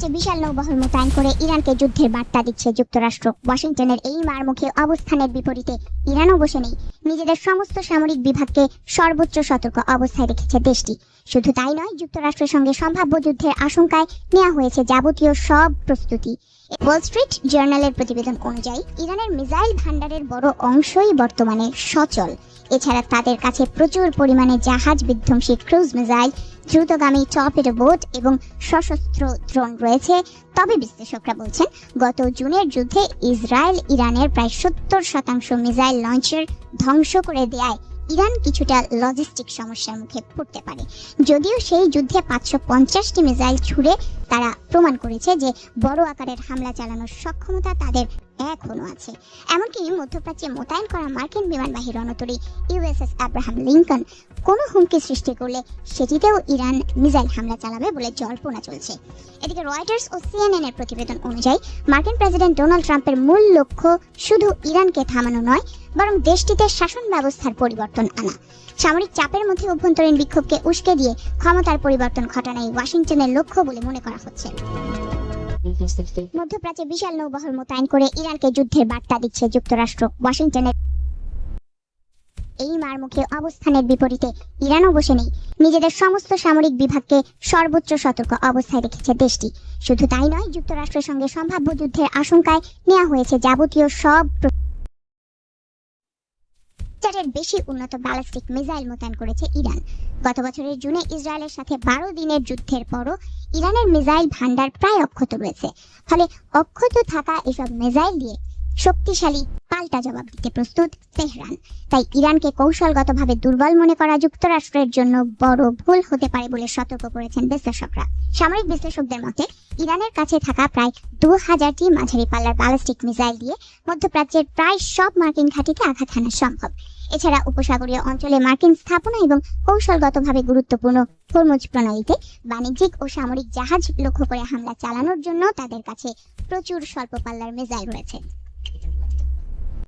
মধ্যপ্রাচ্যে বিশাল নৌবহর মোতায়েন করে ইরানকে যুদ্ধের বার্তা দিচ্ছে যুক্তরাষ্ট্র। ওয়াশিংটনের এই মারমুখী অবস্থানের বিপরীতে ইরানও বসে নেই। নিজেদের সমস্ত সামরিক বিভাগকে সর্বোচ্চ সতর্ক অবস্থায় রেখেছে দেশটি। শুধু তাই নয়, যুক্তরাষ্ট্রের সঙ্গে সম্ভাব্য যুদ্ধের আশঙ্কায় নেওয়া হয়েছে যাবতীয় সব প্রস্তুতি। ওয়াল স্ট্রিট জার্নালের প্রতিবেদন অনুযায়ী, ইরানের মিসাইল ভান্ডারের বড় অংশই বর্তমানে সচল। এছাড়া তাদের কাছে প্রচুর পরিমাণে জাহাজ বিধ্বংসী ক্রুজ মিসাইল দ্রুতগামী টর্পেডো বোট এবং সশস্ত্র ড্রোন রয়েছে। তবে বিশ্লেষকরা বলছেন, গত জুনের যুদ্ধে ইসরায়েল ইরানের প্রায় সত্তর শতাংশ মিসাইল লঞ্চের ধ্বংস করে দেয় ইরান কিছুটা লজিস্টিক সমস্যার মুখে পড়তে পারে। যদিও সেই যুদ্ধে পাঁচশো পঞ্চাশটি মিসাইল ছুড়ে তারা প্রমাণ করেছে যে বড় আকারের হামলা চালানোর সক্ষমতা তাদের এখনও আছে। এমনকি মধ্যপ্রাচ্যে মোতায়েন করা মার্কিন বিমানবাহী রণতরী ইউএসএস আব্রাহাম লিঙ্কন কোনো হুমকি সৃষ্টি করলে সেটিতেও ইরান মিসাইল হামলা চালাবে বলে জল্পনা চলছে। এদিকে রয়টার্স ও সিএনএন এর প্রতিবেদন অনুযায়ী মার্কিন প্রেসিডেন্ট ডোনাল্ড ট্রাম্পের মূল লক্ষ্য শুধু ইরানকে থামানো নয়, বরং দেশটিতে শাসন ব্যবস্থার পরিবর্তন আনা। সামরিক চাপের মধ্যে অভ্যন্তরীণ বিক্ষোভকে উস্কে দিয়ে ক্ষমতার পরিবর্তন ঘটানোই ওয়াশিংটনের লক্ষ্য বলে মনে করা হচ্ছে। মধ্যপ্রাচ্যে বিশাল নৌবহর মোতায়েন করে ইরানকে যুদ্ধের বার্তা দিচ্ছে যুক্তরাষ্ট্র। ওয়াশিংটনের এই মারমুখী অবস্থানের বিপরীতে ইরানও বসে নেই। নিজেদের সমস্ত সামরিক বিভাগকে সর্বোচ্চ সতর্ক অবস্থায় রেখেছে দেশটি। শুধু তাই নয়, যুক্তরাষ্ট্রের সঙ্গে সম্ভাব্য যুদ্ধের আশঙ্কায় নেওয়া হয়েছে যাবতীয় সব চারের বেশি উন্নত ব্যালিস্টিক মিসাইল মোতায়েন করেছে ইরান। গত বছরের জুনে ইসরায়েলের সাথে বারো দিনের যুদ্ধের পরও ইরানের মিসাইল ভান্ডার প্রায় অক্ষত রয়েছে। ফলে অক্ষত থাকা এসব মিসাইল দিয়ে শক্তিশালী পাল্টা জবাব দিতে প্রস্তুত তেহরান। তাই ইরানকে কৌশলগতভাবে দুর্বল মনে করা যুক্তরাষ্ট্রের জন্য বড় ভুল হতে পারে বলে সতর্ক করেছেন বিশ্লেষকরা। সামরিক বিশ্লেষকদের মতে, ইরানের কাছে থাকা প্রায় দু হাজারটি মাঝারি পাল্লার ব্যালিস্টিক মিসাইল দিয়ে মধ্যপ্রাচ্যের প্রায় সব মার্কিন ঘাঁটিতে আঘাত হানা সম্ভব। এছাড়া উপসাগরীয় অঞ্চলে মার্কিন স্থাপনা এবং কৌশলগতভাবে গুরুত্বপূর্ণ হরমুজ প্রণালীতে বাণিজ্যিক ও সামরিক জাহাজ লক্ষ্য করে হামলা চালানোর জন্য তাদের কাছে প্রচুর স্বল্প পাল্লার মিসাইল রয়েছে।